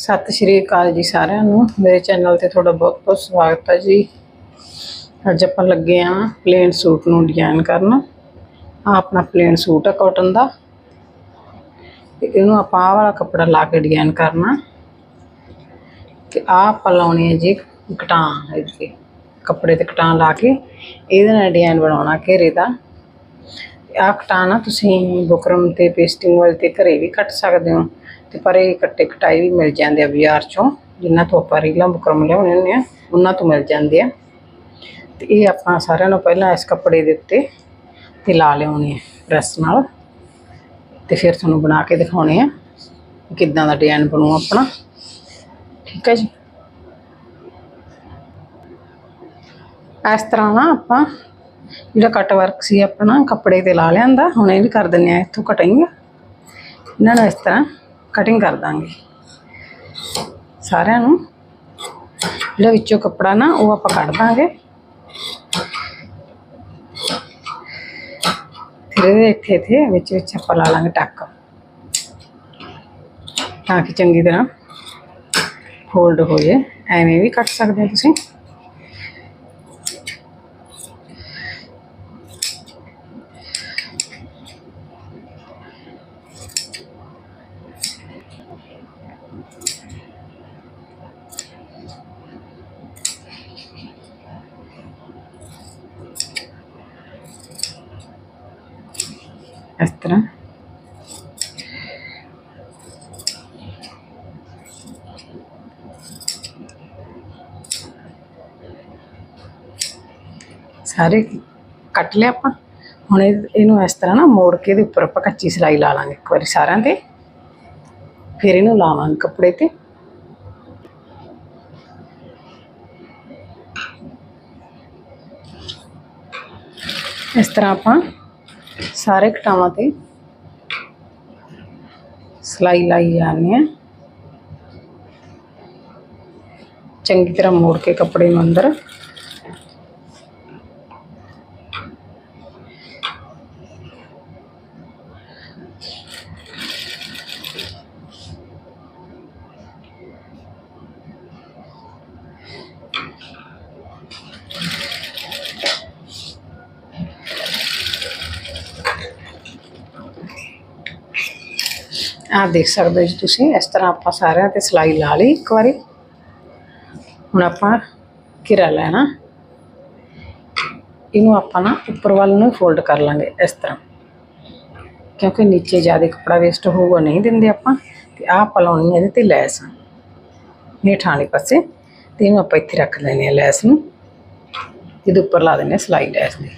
ਸਤਿ ਸ਼੍ਰੀ ਅਕਾਲ ਜੀ ਸਾਰਿਆਂ ਨੂੰ। ਮੇਰੇ ਚੈਨਲ ਤੇ ਤੁਹਾਡਾ ਬਹੁਤ ਬਹੁਤ ਸਵਾਗਤ ਹੈ ਜੀ। ਅੱਜ ਆਪਾਂ ਲੱਗੇ ਆ ਪਲੇਨ ਸੂਟ ਨੂੰ ਡਿਜ਼ਾਈਨ ਕਰਨ। ਆ ਆਪਣਾ ਪਲੇਨ ਸੂਟ ਆ ਕਾਟਨ ਦਾ। ਇਹਨੂੰ ਆਪਾਂ ਆਹ ਵਾਲਾ ਕੱਪੜਾ ਲਾ ਕੇ ਡਿਜ਼ਾਈਨ ਕਰਨਾ। ਤੇ ਆਹ ਆਪਾਂ ਲਾਉਣੀ ਹੈ ਜੀ ਕਟਾਂ ਇਹਦੇ। ਕੱਪੜੇ ਤੇ ਕਟਾਂ ਲਾ ਕੇ ਇਹਦੇ ਨਾਲ ਡਿਜ਼ਾਈਨ ਬਣਾਉਣਾ ਘੇਰੇ ਦਾ। ਆਹ ਕਟਾਂ ਨਾ ਤੁਸੀਂ ਬੁਕਰਮ ਤੇ ਪੇਸਟਿੰਗ ਵਾਲੇ ਤੇ ਘਰੇ ਵੀ ਕੱਟ ਸਕਦੇ ਹੋ। ਤੇ ਪਰ ਇਹ ਕੱਟੇ ਕਟਾਈ ਵੀ ਮਿਲ ਜਾਂਦੇ ਆ ਬਾਜ਼ਾਰ ਚੋਂ, ਜਿੰਨਾ ਤੋਂ ਆਪਾਂ ਰੀਲਾਂ ਬੁਕਰਮ ਲਿਆਉਣੇ ਹੁੰਦੇ ਆ, ਉਹਨਾਂ ਤੋਂ ਮਿਲ ਜਾਂਦੇ ਆ। ਤੇ ਇਹ ਆਪਾਂ ਸਾਰਿਆਂ ਨੂੰ ਪਹਿਲਾਂ ਇਸ ਕੱਪੜੇ ਦੇ ਉੱਤੇ ਤੇ ਲਾ ਲਿਆਉਣੇ ਆ ਪ੍ਰੈਸ ਨਾਲ। ਤੇ ਫਿਰ ਤੁਹਾਨੂੰ ਬਣਾ ਕੇ ਦਿਖਾਉਣੇ ਆ ਕਿੱਦਾਂ ਦਾ ਡਿਜ਼ਾਈਨ ਬਣੂ ਆਪਣਾ। ਠੀਕ ਹੈ ਜੀ? ਇਸ ਤਰ੍ਹਾਂ ਨਾ ਆਪਾਂ ਜਿਹੜਾ ਕੱਟ ਵਰਕ ਸੀ ਆਪਣਾ ਕੱਪੜੇ ਤੇ ਲਾ ਲਿਆਂਦਾ, ਹੁਣ ਇਹ ਵੀ ਕਰ ਦਿੰਨੇ ਆ, ਇੱਥੋਂ ਕਟਿੰਗ ਇਹਨਾਂ ਨੂੰ ਇਸ ਤਰ੍ਹਾਂ ਕਟਿੰਗ ਕਰ ਦਾਂਗੇ। ਸਾਰਿਆਂ ਨੂੰ। ਜਿਹੜਾ ਵਿੱਚੋਂ ਕੱਪੜਾ ਨਾ, ਉਹ ਆਪਾਂ ਕੱਢ ਦਾਂਗੇ। ਫਿਰ ਇਹਦੇ ਇੱਥੇ ਇੱਥੇ, ਵਿੱਚ ਵਿੱਚ ਆਪਾਂ ਲਾ ਲਾਂਗੇ ਟੱਕ। ਤਾਂ ਕਿ ਚੰਗੀ ਤਰ੍ਹਾਂ ਫੋਲਡ ਹੋ ਜਾਏ। ਐਵੇਂ ਵੀ ਕੱਟ ਸਕਦੇ ਹੋ ਤੁਸੀਂ ਇਸ ਤਰ੍ਹਾਂ ਸਾਰੇ ਕੱਟ ਲਿਆ ਆਪਾਂ। ਹੁਣ ਇਹਨੂੰ ਇਸ ਤਰ੍ਹਾਂ ਨਾ ਮੋੜ ਕੇ ਇਹਦੇ ਉੱਪਰ ਆਪਾਂ ਕੱਚੀ ਸਿਲਾਈ ਲਾ ਲਾਂਗੇ ਇੱਕ ਵਾਰੀ ਸਾਰਿਆਂ ਤੇ। ਫਿਰ ਇਹਨੂੰ ਲਾਵਾਂਗੇ ਕੱਪੜੇ ਤੇ। ਇਸ ਤਰ੍ਹਾਂ ਆਪਾਂ ਸਾਰੇ ਕਟਾਵਾਂ ਤੇ। ਸਿਲਾਈ ਲਾਈ ਜਾਂਦੇ ਆ ਚੰਗੀ ਤਰ੍ਹਾਂ ਮੋੜ ਕੇ ਕੱਪੜੇ ਨੂੰ ਅੰਦਰ। ਆਹ ਦੇਖ ਸਕਦੇ ਹੋ ਜੀ ਤੁਸੀਂ, ਇਸ ਤਰ੍ਹਾਂ ਆਪਾਂ ਸਾਰਿਆਂ ਤੇ ਸਿਲਾਈ ਲਾ ਲਈ ਇੱਕ ਵਾਰੀ। ਹੁਣ ਆਪਾਂ ਘਿਰਾ ਲੈਣਾ। ਇਹਨੂੰ ਆਪਾਂ ਨਾ ਉੱਪਰ ਵੱਲ ਨੂੰ ਫੋਲਡ ਕਰ ਲਾਂਗੇ ਇਸ ਤਰ੍ਹਾਂ। ਕਿਉਂਕਿ ਨੀਚੇ ਜ਼ਿਆਦਾ ਕੱਪੜਾ ਵੇਸਟ ਹੋਊਗਾ, ਨਹੀਂ ਦਿੰਦੇ ਆਪਾਂ। ਤੇ ਆਹ ਆਪਾਂ ਲਾਉਣੀ ਹੈ ਇਹਦੇ ਤੇ ਲੈਸ। ਹੇਠਾਂ ਵਾਲੇ ਪਾਸੇ। ਤੇ ਇਹਨੂੰ ਆਪਾਂ ਇੱਥੇ ਰੱਖ ਲੈਣੇ ਆ ਲੈਸ ਨੂੰ। ਇਹਦੇ ਉੱਪਰ ਲਾ ਦਿੰਦੇ ਆ ਸਿਲਾਈ ਲੈਸ ਦੀ।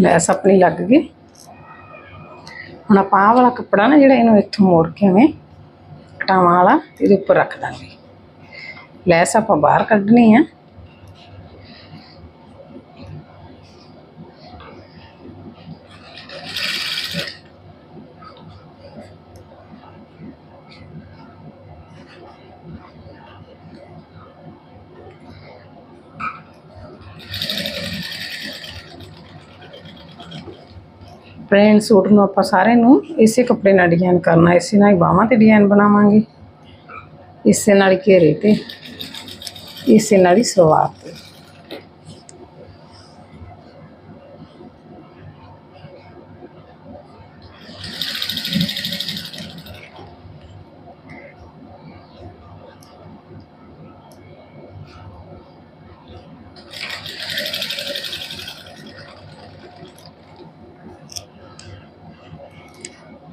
ਲੈਸ ਆਪਣੀ ਲੱਗ ਗਈ। ਹੁਣ ਆਪਾਂ ਆਹ ਵਾਲਾ ਕੱਪੜਾ ਨਾ ਜਿਹੜਾ ਇਹਨੂੰ ਇੱਥੋਂ ਮੋੜ ਕੇ ਐਵੇਂ ਕਟਾਵਾਂ ਵਾਲਾ ਇਹਦੇ ਉੱਪਰ ਰੱਖ ਦਾਂਗੇ। ਲੈਸ ਆਪਾਂ ਬਾਹਰ ਕੱਢਣੀ ਆ। ਪਲੇਨ ਸੂਟ ਨੂੰ ਆਪਾਂ ਸਾਰੇ ਨੂੰ ਇਸੇ ਕੱਪੜੇ ਨਾਲ ਡਿਜ਼ਾਈਨ ਕਰਨਾ, ਇਸੇ ਨਾਲ ਹੀ ਬਾਹਾਂ ਤੇ ਡਿਜ਼ਾਈਨ ਬਣਾਵਾਂਗੇ। ਇਸੇ ਨਾਲ ਹੀ ਘੇਰੇ ਤੇ, ਇਸੇ ਨਾਲ ਹੀ ਸਲਵਾਰ ਤੇ।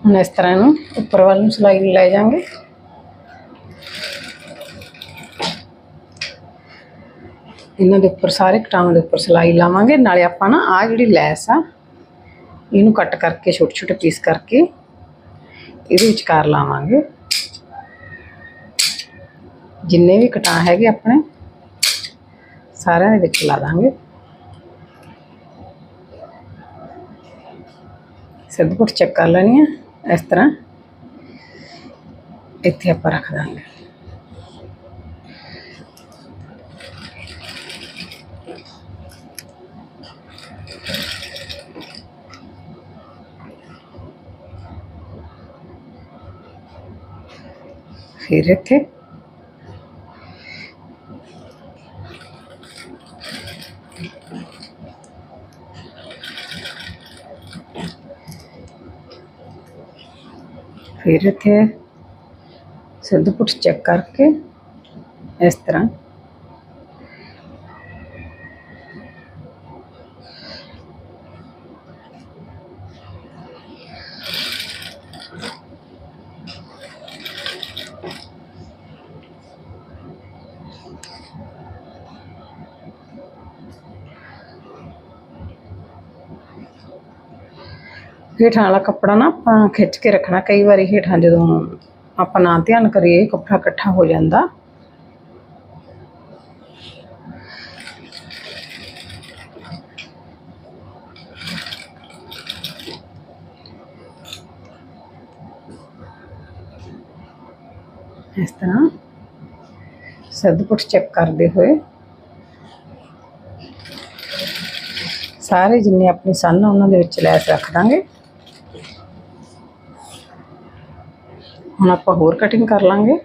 ਹੁਣ ਇਸ ਤਰ੍ਹਾਂ ਨੂੰ ਉੱਪਰ ਵੱਲ ਨੂੰ ਸਿਲਾਈ ਲੈ ਜਾਾਂਗੇ ਇਹਨਾਂ ਦੇ ਉੱਪਰ ਸਾਰੇ ਕਟਾਵਾਂ ਦੇ ਉੱਪਰ ਸਿਲਾਈ ਲਾਵਾਂਗੇ, ਨਾਲੇ ਆਪਾਂ ਨਾ ਆ ਜਿਹੜੀ ਲੈਸ ਆ, ਇਹਨੂੰ ਕੱਟ ਕਰਕੇ ਛੋਟੇ ਛੋਟੇ ਪੀਸ ਕਰਕੇ ਇਹਦੇ ਵਿਚਕਾਰ ਲਾਵਾਂਗੇ। ਜਿੰਨੇ ਵੀ ਕਟਾਂ ਹੈਗੇ ਆਪਣੇ, ਸਾਰਿਆਂ ਦੇ ਵਿੱਚ ਲਾ ਦਾਂਗੇ। ਸਿੱਧਪੁਰ ਚੈੱਕ ਕਰ ਲੈਣੀ ਆ। ਇਸ ਤਰ੍ਹਾਂ ਇੱਥੇ ਆਪਾਂ ਰੱਖ ਦਾਂਗੇ ਫਿਰ ਇੱਥੇ ਫਿਰ ਇੱਥੇ ਸਿੱਧਪੁਰ ਚੈੱਕ ਕਰਕੇ ਇਸ ਤਰ੍ਹਾਂ ਹੇਠਾਂ ਵਾਲਾ ਕੱਪੜਾ ਨਾ ਆਪਾਂ ਖਿੱਚ ਕੇ ਰੱਖਣਾ। ਕਈ ਵਾਰੀ ਹੇਠਾਂ ਜਦੋਂ ਆਪਾਂ ਨਾ ਧਿਆਨ ਕਰੀਏ ਕੱਪੜਾ ਇਕੱਠਾ ਹੋ ਜਾਂਦਾ। ਇਸ ਤਰ੍ਹਾਂ ਸਦਪੁਟ ਚੈੱਕ ਕਰਦੇ ਹੋਏ ਸਾਰੇ ਜਿੰਨੇ ਆਪਣੇ ਸਨ ਆ, ਉਹਨਾਂ ਦੇ ਵਿੱਚ ਲੈਸ ਰੱਖ ਦਾਂਗੇ। ਹੁਣ ਆਪਾਂ ਹੋਰ ਕਟਿੰਗ ਕਰ ਲਾਂਗੇ।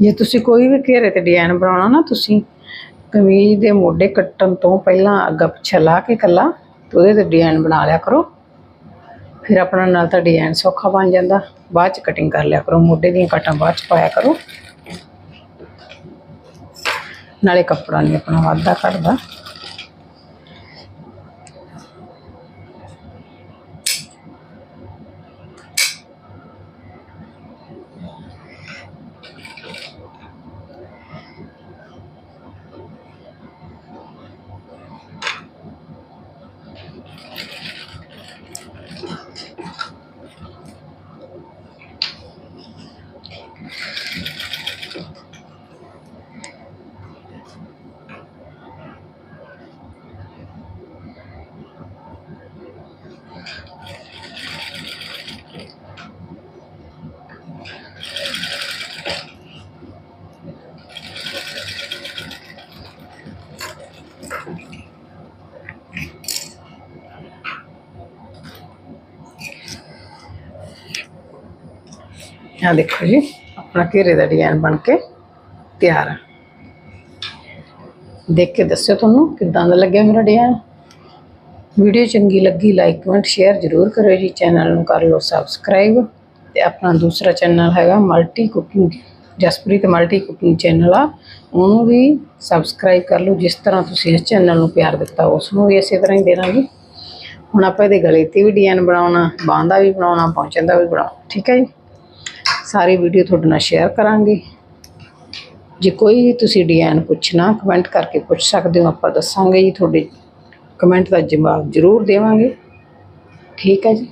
ਜੇ ਤੁਸੀਂ ਕੋਈ ਵੀ ਘੇਰੇ ਤੇ ਡਿਜ਼ਾਈਨ ਬਣਾਉਣਾ ਨਾ ਤੁਸੀਂ ਕਮੀਜ਼ ਦੇ ਮੋਢੇ ਕੱਟਣ ਤੋਂ ਪਹਿਲਾਂ ਅੱਗਾ ਪਿੱਛਾ ਲਾ ਕੇ ਕੱਲਾ ਤੇ ਉਹਦੇ ਤੇ ਡਿਜ਼ਾਈਨ ਬਣਾ ਲਿਆ ਕਰੋ। ਫਿਰ ਆਪਣਾ ਨਾਲ ਤਾਂ ਡਿਜ਼ਾਈਨ ਸੌਖਾ ਬਣ ਜਾਂਦਾ। ਬਾਅਦ ਚ ਕਟਿੰਗ ਕਰ ਲਿਆ ਕਰੋ। ਮੋਢੇ ਦੀਆਂ ਕਟਾਂ ਬਾਅਦ ਚ ਪਾਇਆ ਕਰੋ। ਨਾਲੇ ਕੱਪੜਾ ਨਹੀਂ ਆਪਣਾ ਵਾਧਾ ਘਟਦਾ। ਆ ਦੇਖੋ ਜੀ, ਆਪਣਾ ਘੇਰੇ ਦਾ ਡਿਜ਼ਾਈਨ ਬਣ ਕੇ ਤਿਆਰ ਆ। ਦੇਖ ਕੇ ਦੱਸਿਓ ਤੁਹਾਨੂੰ ਕਿੱਦਾਂ ਦਾ ਲੱਗਿਆ ਮੇਰਾ ਡਿਜ਼ਾਈਨ। ਵੀਡੀਓ ਚੰਗੀ ਲੱਗੀ ਲਾਈਕ ਕਮੈਂਟ ਸ਼ੇਅਰ ਜ਼ਰੂਰ ਕਰਿਓ ਜੀ, ਚੈਨਲ ਨੂੰ ਕਰ ਲਓ ਸਬਸਕ੍ਰਾਈਬ ਤੇ ਆਪਣਾ ਦੂਸਰਾ ਚੈਨਲ ਹੈਗਾ multi cooking Jaspreet multi cooking channel ਆ। ਉਹਨੂੰ ਵੀ ਸਬਸਕ੍ਰਾਈਬ ਕਰ ਲਓ, ਜਿਸ ਤਰ੍ਹਾਂ ਤੁਸੀਂ ਇਸ ਚੈਨਲ ਨੂੰ ਪਿਆਰ ਦਿੱਤਾ ਉਸ ਨੂੰ ਵੀ ਇਸੇ ਤਰ੍ਹਾਂ ਹੀ ਦੇਣਾ ਜੀ। ਹੁਣ ਆਪਾਂ ਇਹਦੇ ਗਲੇ ਤੇ ਵੀ ਡਿਜ਼ਾਈਨ ਬਣਾਉਣਾ, ਬਾਂਹ ਦਾ ਵੀ ਬਣਾਉਣਾ ਪਹੁੰਚਣ ਦਾ ਵੀ ਬਣਾਉਣਾ, ਠੀਕ ਹੈ ਜੀ? ਸਾਰੀ ਵੀਡੀਓ ਤੁਹਾਡੇ ਨਾਲ ਸ਼ੇਅਰ ਕਰਾਂਗੇ। ਜੇ ਕੋਈ ਵੀ ਤੁਸੀਂ ਡਿਜ਼ਾਈਨ ਪੁੱਛਣਾ ਕਮੈਂਟ ਕਰਕੇ ਪੁੱਛ ਸਕਦੇ ਹੋ, ਆਪਾਂ ਦੱਸਾਂਗੇ ਜੀ, ਤੁਹਾਡੇ ਕਮੈਂਟ ਦਾ ਜਵਾਬ ਜ਼ਰੂਰ ਦੇਵਾਂਗੇ। ਠੀਕ ਹੈ ਜੀ?